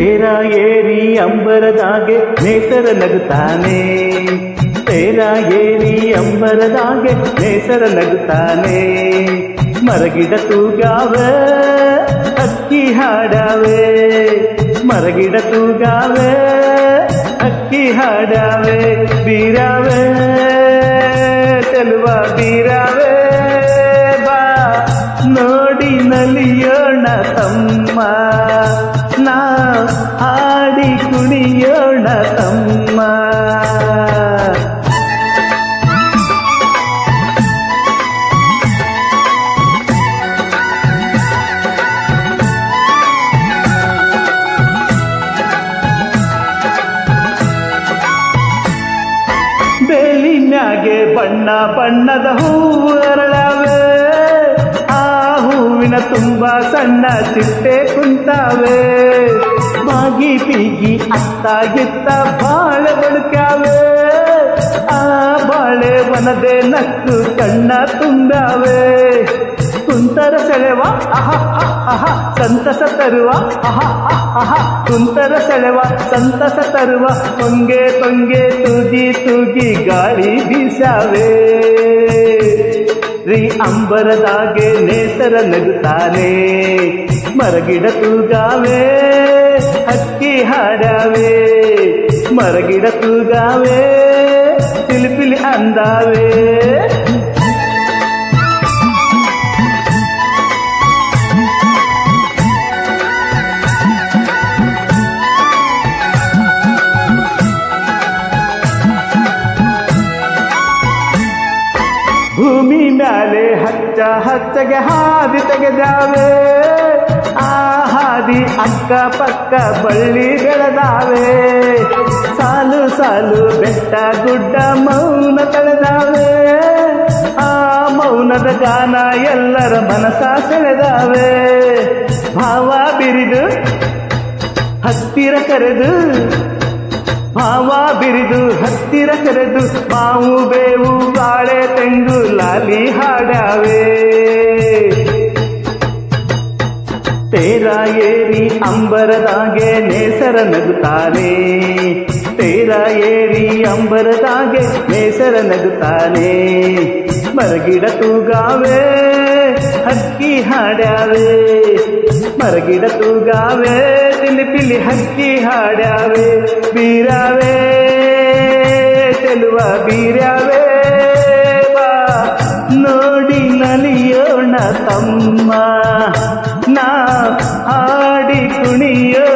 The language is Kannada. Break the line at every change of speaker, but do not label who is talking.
ತೇರ ಏರಿ ಅಂಬರದಾಗೆ ನೇಸರ ನಗುತ್ತಾನೆ ತೇರ ಏರಿ ಅಂಬರದಾಗೆ ನೇಸರ ನಗುತ್ತಾನೆ ಮರಗಿಡ ತೂಗಾವ, ಅಕ್ಕಿ ಹಾಡಾವೆ. ಮರಗಿಡ ತೂಗಾವ, ಅಕ್ಕಿ ಹಾಡಾವೆ. ಬೀರಾವೆ ಚೆಲುವ ಬೀರಾವೆ. ಬಾ, ನೋಡಿ ನಲಿಯೋಣ ತಮ್ಮ. ಕುಣಿಯೋಣ ತಮ್ಮ. ಬೆಲಿನಾಗೆ ಬಣ್ಣ ಬಣ್ಣದ ಹೂವು ಅರಳಾವೆ. ಆ ಹೂವಿನ ತುಂಬಾ ಸಣ್ಣ ಚಿಟ್ಟೆ ಕುಂತಾವೆ. ಬಾಗಿ ಪೀಗಿ ಅತ್ತಾಗಿತ್ತ ಬಾಳೆ ಬಳುಕಾವೆ ಆ ಬಾಳೆ ಮನದೆ ನಕ್ಕು ಕಣ್ಣ ತುಂಬಾವೆ ಕುಂತರ ಸೆಳೆವ ಅಹ ಅಹ, ಸಂತಸ ತರುವ ಅಹ ಅಹ, ಕುಂತರ ಸೆಳೆವ ಸಂತಸ ತರುವ ತೊಂಗೆ ತೊಂಗೆ ತೂಗಿ ತೂಗಿ ಗಾಳಿ ಬೀಸಾವೆ ಶ್ರೀ ಅಂಬರದಾಗೆ ನೇಸರ ನಗುತ್ತಾನೆ ಮರಗಿಡ ತೂಗಾವೆ. ಹಕ್ಕಿ ಹಾಡಾವೆ ಮರಗಿಡ ತೂಗಾವೆ ಪಿಲಿಪಿಲಿ ಅಂದಾವೆ ಭೂಮಿ ಮ್ಯಾಲೆ ಹಚ್ಚ ಹಚ್ಚಗೆ ಹಾದಿ ತೆಗೆದಾವೆ ಆ ಹಾದಿ ಅಕ್ಕ ಪಕ್ಕ ಬಳ್ಳಿ ಬೆಳೆದಾವೆ ಸಾಲು ಸಾಲು ಬೆಟ್ಟ ಗುಡ್ಡ ಮೌನ ತಳೆದಾವೆ ಆ ಮೌನದ ಗಾನ ಎಲ್ಲರ ಮನಸ ಸೆಳೆದಾವೆ. ಭಾವ ಬಿರಿದು ಹತ್ತಿರ ಕರೆದು, ಭಾವ ಬಿರಿದು ಹತ್ತಿರ ಕರೆದು, ಮಾವು ಬೇವು, ಬಾಳೆ, ತೆಂಗು, ಲಾಲಿ ಹಾಡಾವೆ. ಏರಿ ಅಂಬರದಾಗೆ ನೇಸರ ನಗುತ್ತಾನೆ. ತೇರ ಏರಿ ಅಂಬರದಾಗೆ ನೇಸರ ನಗುತ್ತಾನೆ. ಮರಗಿಡ ತೂಗಾವೆ, ಹಕ್ಕಿ ಹಾಡ್ಯಾವೆ. ಮರಗಿಡ ತೂಗಾವೆ ತಿಲಿ ಪಿಲಿ ಹಕ್ಕಿ ಹಾಡ್ಯಾವೆ. ಬೀರಾವೆ ಚೆಲುವ ಬೀರಾವೆ ಬಾ, ನೋಡಿ ನಲಿಯೋಣ ತಮ್ಮ. ആടി കുണിയോ